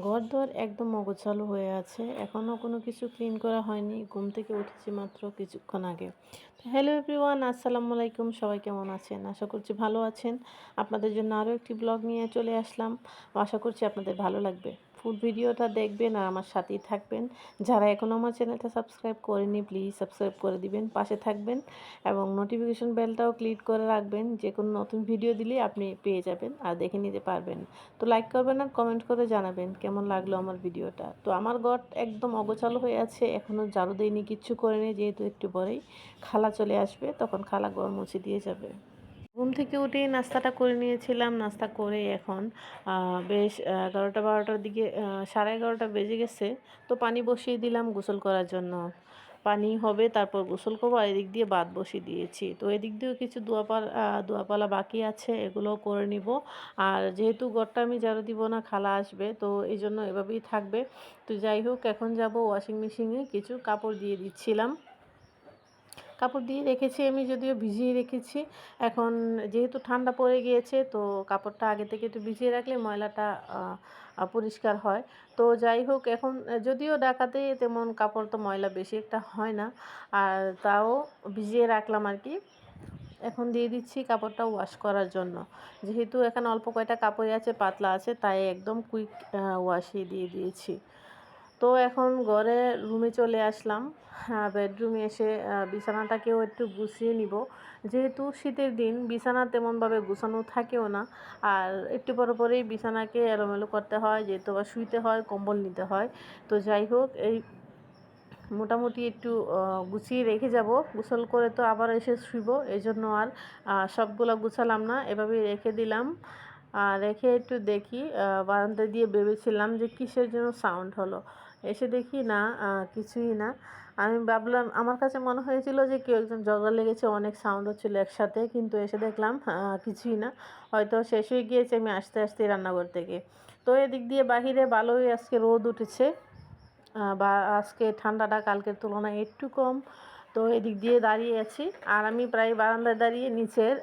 ঘরদোর একদম অগোছালো হয়ে আছে। এখনও কোনো কিছু ক্লিন করা হয়নি। ঘুম থেকে উঠেছি মাত্র কিছুক্ষণ আগে। তো হ্যালো এভরিওয়ান, আসসালামু আলাইকুম। সবাই কেমন আছেন? আশা করছি ভালো আছেন। আপনাদের জন্য আরও একটি ব্লগ নিয়ে চলে আসলাম। আশা করছি আপনাদের ভালো লাগবে। ফুল ভিডিওটা দেখবেন আর আমার সাথেই থাকবেন। যারা এখনও আমার চ্যানেলটা সাবস্ক্রাইব করেনি, প্লিজ সাবস্ক্রাইব করে দিবেন, পাশে থাকবেন এবং নোটিফিকেশন বেলটাও ক্লিক করে রাখবেন। যে কোনো নতুন ভিডিও দিলে আপনি পেয়ে যাবেন আর দেখে নিতে পারবেন। তো লাইক করবেন আর কমেন্ট করে জানাবেন কেমন লাগল আমার ভিডিওটা। তো আমার ঘর একদম অগোছালো হয়ে আছে এখনও ঝাড়ু দেয়নি কিচ্ছু করেনি, যেহেতু একটু পরেই খালা চলে আসবে, তখন খালা ঘর মুছে দিয়ে যাবে। ঘুম থেকে উঠেই নাস্তাটা করে নিয়েছিলাম, নাস্তা করে এখন বেশ এগারোটা বারোটার দিকে সাড়ে এগারোটা বেজে গেছে, তো পানি বসিয়ে দিলাম গোসল করার জন্য। পানি হবে, তারপর গোসল করব, আর এদিক দিয়ে বাদ বসিয়ে দিয়েছি। তো এদিক দিয়েও কিছু দোয়াপালা দোয়াপালা বাকি আছে, এগুলোও করে নিব। আর যেহেতু গড়টা আমি ঝাড়ু দিব না, খালা আসবে, তো এই জন্য এভাবেই থাকবে। তো যাই হোক, এখন যাব ওয়াশিং মেশিনে কিছু কাপড় দিয়ে দিচ্ছিলাম। কাপড় দিয়ে রেখেছি আমি, যদিও ভিজিয়ে রেখেছি। এখন যেহেতু ঠান্ডা পড়ে গিয়েছে, তো কাপড়টা আগে থেকে একটু ভিজিয়ে রাখলে ময়লাটা পরিষ্কার হয়। তো যাই হোক, এখন যদিও ডাকাতে তেমন কাপড় তো ময়লা বেশি একটা হয় না, আর তাও ভিজিয়ে রাখলাম আর কি। এখন দিয়ে দিচ্ছি কাপড়টা ওয়াশ করার জন্য। যেহেতু এখানে অল্প কয়টা কাপড় আছে, পাতলা আছে, তাই একদম কুইক ওয়াশই দিয়ে দিয়েছি। তো এখন ঘরে রুমে চলে আসলাম। বেডরুমে এসে বিছানাটাকেও একটু গুছিয়ে নিব। যেহেতু শীতের দিন, বিছানা তেমনভাবে গুছানো থাকেও না। আর একটু পরে পরেই বিছানাকে এলোমেলো করতে হয়, যেহেতু বা শুইতে হয়, কম্বল নিতে হয়। তো যাই হোক, এই মোটামুটি একটু গুছিয়ে রেখে যাব। গোসল করে তো আবার এসে শুইব। এই জন্য আর সবগুলো গুছালাম না। এভাবেই রেখে দিলাম। রেখে একটু দেখি বারান্দা দিয়ে ভেবেছিলাম যে কিসের জন্য সাউন্ড হলো। এসে দেখি না কিছুই না। আমি ভাবলাম, আমার কাছে মনে হয়েছিল যে কেউ একজন ঝগড়া লেগেছে, অনেক সাউন্ড হচ্ছিল একসাথে, কিন্তু এসে দেখলাম কিছুই না। হয়তো শেষ হয়ে গিয়েছে আমি আস্তে আস্তে রান্নাঘর থেকে। তো এদিক দিয়ে বাহিরে ভালোই আজকে রোদ উঠেছে। বা, আজকে ঠান্ডাটা কালকের তুলনায় একটু কম। তো এদিক দিয়ে দাঁড়িয়ে আছি। আর আমি প্রায় বারান্দায় দাঁড়িয়ে নিচের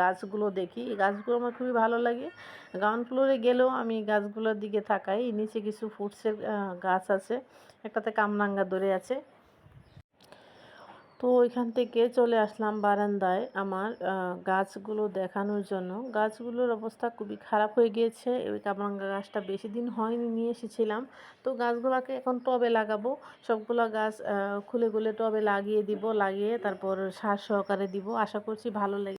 গাছগুলো দেখি। এই গাছগুলো আমার খুবই ভালো লাগে। গ্রাউন্ড ফ্লোরে গেলেও আমি গাছগুলোর দিকে তাকাই। নিচে কিছু ফ্রুটসের গাছ আছে। একটাতে কামরাঙ্গা ধরে আছে। তো ওইখান থেকে চলে আসলাম বারান্দায় আমার গাছগুলো দেখানোর জন্য। গাছগুলোর অবস্থা খুবই খারাপ হয়ে গিয়েছে। ওই কামরাঙ্গা গাছটা বেশি দিন হয়নি, নিয়ে এসেছিলাম। তো গাছগুলোকে এখন টবে লাগাবো। সবগুলো গাছ খুলে খুলে টবে লাগিয়ে দিব, লাগিয়ে তারপর সার সহকারে দিব। আশা করছি ভালো লাগে